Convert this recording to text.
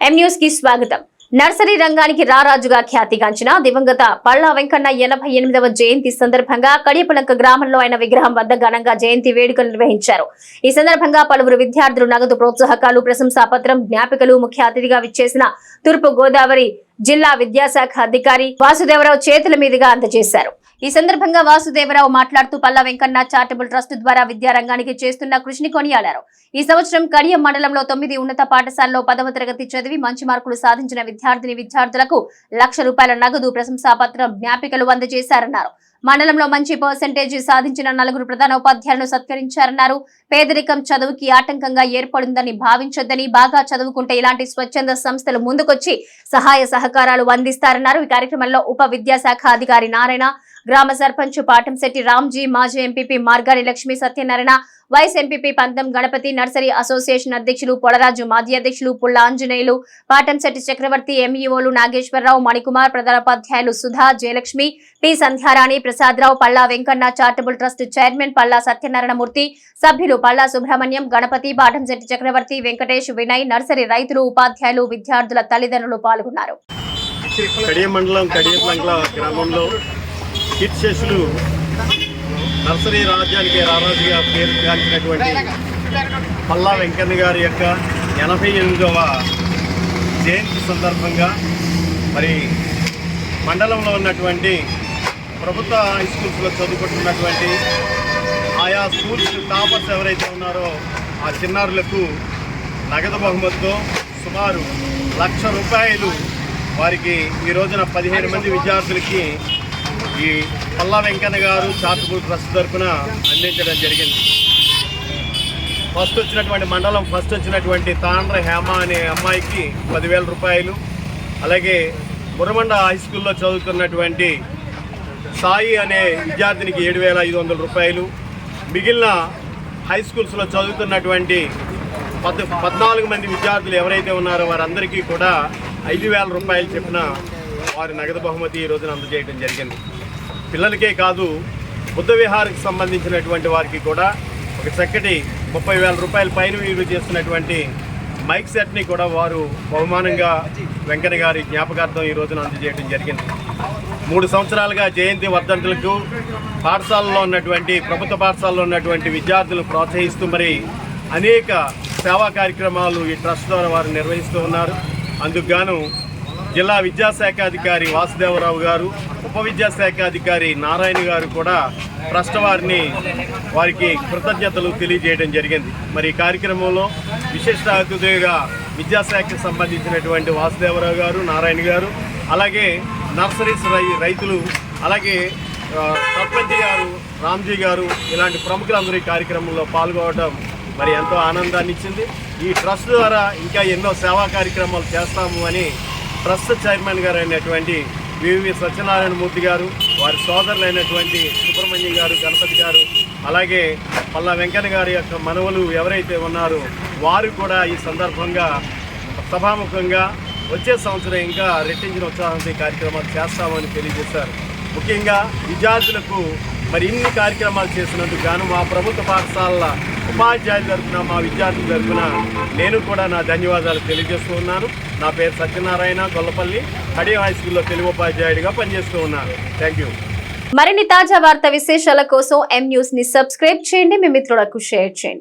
ఎం న్యూస్కి స్వాగతం. నర్సరీ రంగానికి రారాజుగా ఖ్యాతిగాంచిన దివంగత పళ్ళ వెంకన్న ఎనభై ఎనిమిదవ జయంతి సందర్భంగా కడియపులంక గ్రామంలో ఆయన విగ్రహం వద్ద ఘనంగా జయంతి వేడుకలు నిర్వహించారు. ఈ సందర్భంగా పలువురు విద్యార్థులు నగదు ప్రోత్సాహకాలు ప్రశంసా పత్రం జ్ఞాపికలు ముఖ్య అతిథిగా విచ్చేసిన తూర్పు గోదావరి జిల్లా విద్యాశాఖ అధికారి వాసుదేవరావు చేతుల మీదుగా అందజేశారు. ఈ సందర్భంగా వాసుదేవరావు మాట్లాడుతూ పల్లా వెంకన్న చారిటబుల్ ట్రస్ట్ ద్వారా విద్యారంగానికి చేస్తున్న కృషిని కొనియాడారు. ఈ సంవత్సరం కడియం మండలంలో తొమ్మిది ఉన్నత పాఠశాలలో పదవ తరగతి చదివి మంచి మార్కులు సాధించిన విద్యార్థిని విద్యార్థులకు లక్ష రూపాయల నగదు ప్రశంసాపత్రం జ్ఞాపికలు అందజేశారన్నారు. మండలంలో మంచి పర్సెంటేజ్ సాధించిన నలుగురు ప్రధాన ఉపాధ్యాయులను సత్కరించారన్నారు. పేదరికం చదువుకి ఆటంకంగా ఏర్పడిందని భావించొద్దని బాగా చదువుకుంటే ఇలాంటి స్వచ్ఛంద సంస్థలు ముందుకొచ్చి సహాయ సహకారాలు అందిస్తారన్నారు. ఈ కార్యక్రమంలో ఉప విద్యాశాఖ అధికారి నారాయణ గ్రామ సర్పంచ్ పాటంశెట్టి రామ్జీ మాజీ MPP Margani Lakshmi Satyanarayana vice MPP Pantham Ganapathi nursery association అధ్యక్షులు పొడరాజు మాజీ అధ్యక్షులు పుల్ల ఆంజనేయులు పాటంశెట్టి చక్రవర్తి ఎంఈఓలు నాగేశ్వరరావు మణికుమార్ ప్రధానోపాధ్యాయులు Sudha Jayalakshmi T Sandhyarani Prasadarao Palla Venkanna charitable trust chairman Palla Satyanarayanamurthy సభ్యులు పల్లా సుబ్రహ్మణ్యం గణపతి పాటంశెట్టి చక్రవర్తి వెంకటేష్ వినయ్ నర్సరీ రైతులు ఉపాధ్యాయులు విద్యార్థుల తల్లిదండ్రులు పాల్గొన్నారు. కడియం మండలం కడియప్లంకల గ్రామంలో కీర్తిశేషులు నర్సరీ రాజ్యానికి రారాజుగా పేరు గాంచినటువంటి పల్లా వెంకన్న గారి యొక్క ఎనభై ఎనిమిదవ జయంతి సందర్భంగా మరి మండలంలో ఉన్నటువంటి ప్రభుత్వ హై స్కూల్స్లో చదువుకుంటున్నటువంటి ఆయా స్కూల్స్ టాపర్స్ ఎవరైతే ఉన్నారో ఆ చిన్నారులకు నగదు బహుమతితో సుమారు లక్ష రూపాయలు వారికి ఈ రోజున పదిహేను మంది విద్యార్థులకి ఈ పల్లా వెంకన్న గారు చార్టబుల్ ట్రస్ట్ తరఫున అందించడం జరిగింది. ఫస్ట్ వచ్చినటువంటి మండలం ఫస్ట్ వచ్చినటువంటి తాండ్ర హేమ అనే అమ్మాయికి పదివేల రూపాయలు అలాగే మురమండ హై స్కూల్లో చదువుతున్నటువంటి సాయి అనే విద్యార్థినికి ఏడు వేల ఐదు వందల రూపాయలు మిగిలిన హై స్కూల్స్లో చదువుతున్నటువంటి పద్ పద్నాలుగు మంది విద్యార్థులు ఎవరైతే ఉన్నారో వారందరికీ కూడా ఐదు వేల రూపాయలు చెప్పిన వారి నగదు బహుమతి ఈ రోజున అందజేయడం జరిగింది. పిల్లలకే కాదు బుద్ధ విహార్కి సంబంధించినటువంటి వారికి కూడా ఒక చక్కటి ముప్పై వేల రూపాయల పైన విలువ చేస్తున్నటువంటి మైక్ సెట్ని కూడా వారు బహుమానంగా వెంకన్న గారి జ్ఞాపకార్థం ఈ రోజున అందజేయడం జరిగింది. మూడు సంవత్సరాలుగా జయంతి వర్ధంతులకు పాఠశాలలో ఉన్నటువంటి ప్రభుత్వ పాఠశాలలో ఉన్నటువంటి విద్యార్థులు ప్రోత్సహిస్తూ మరి అనేక సేవా కార్యక్రమాలు ఈ ట్రస్ట్ ద్వారా వారు నిర్వహిస్తూ ఉన్నారు. అందుకు గాను జిల్లా విద్యాశాఖ అధికారి వాసుదేవరావు గారు ఉప విద్యాశాఖ అధికారి నారాయణ గారు కూడా ట్రస్ట్ వారిని వారికి కృతజ్ఞతలు తెలియజేయడం జరిగింది. మరి ఈ కార్యక్రమంలో విశిష్ట అతిథిగా విద్యాశాఖకు సంబంధించినటువంటి వాసుదేవరావు గారు నారాయణ గారు అలాగే నర్సరీస్ రై రైతులు అలాగే సర్పంచ్ గారు రామ్జీ గారు ఇలాంటి ప్రముఖులందరూ ఈ కార్యక్రమంలో పాల్గొనడం మరి ఎంతో ఆనందాన్ని ఇచ్చింది ఈ ట్రస్ట్ ద్వారా ఇంకా ఎన్నో సేవా కార్యక్రమాలు చేస్తాము అని ట్రస్ట్ చైర్మన్ గారు అయినటువంటి వివి సత్యనారాయణ మూర్తి గారు వారి సోదరులైనటువంటి సుబ్రహ్మణ్యం గారు గణపతి గారు అలాగే పల్లా వెంకన్న గారి యొక్క మనవలు ఎవరైతే ఉన్నారో వారు కూడా ఈ సందర్భంగా సభాముఖంగా వచ్చే సంవత్సరం ఇంకా రెట్టించిన ఉత్సాహంతో కార్యక్రమాలు చేస్తామని తెలియజేశారు. ముఖ్యంగా విద్యార్థులకు మరి ఇన్ని కార్యక్రమాలు చేసినందుకు గాను మా ప్రభుత్వ పాఠశాలల ఉపాధ్యాయులు తరఫున మా విద్యార్థుల తరఫున నేను కూడా నా ధన్యవాదాలు తెలియజేస్తూ ఉన్నాను. నా పేరు సత్యనారాయణ గొల్లపల్లి కడియం హై స్కూల్లో తెలుగు ఉపాధ్యాయుడిగా పనిచేస్తూ ఉన్నాను. థ్యాంక్ యూ మరిన్ని తాజా వార్త విశేషాల కోసం ఎం న్యూస్ని సబ్స్క్రైబ్ చేయండి మీ మిత్రులకు షేర్ చేయండి.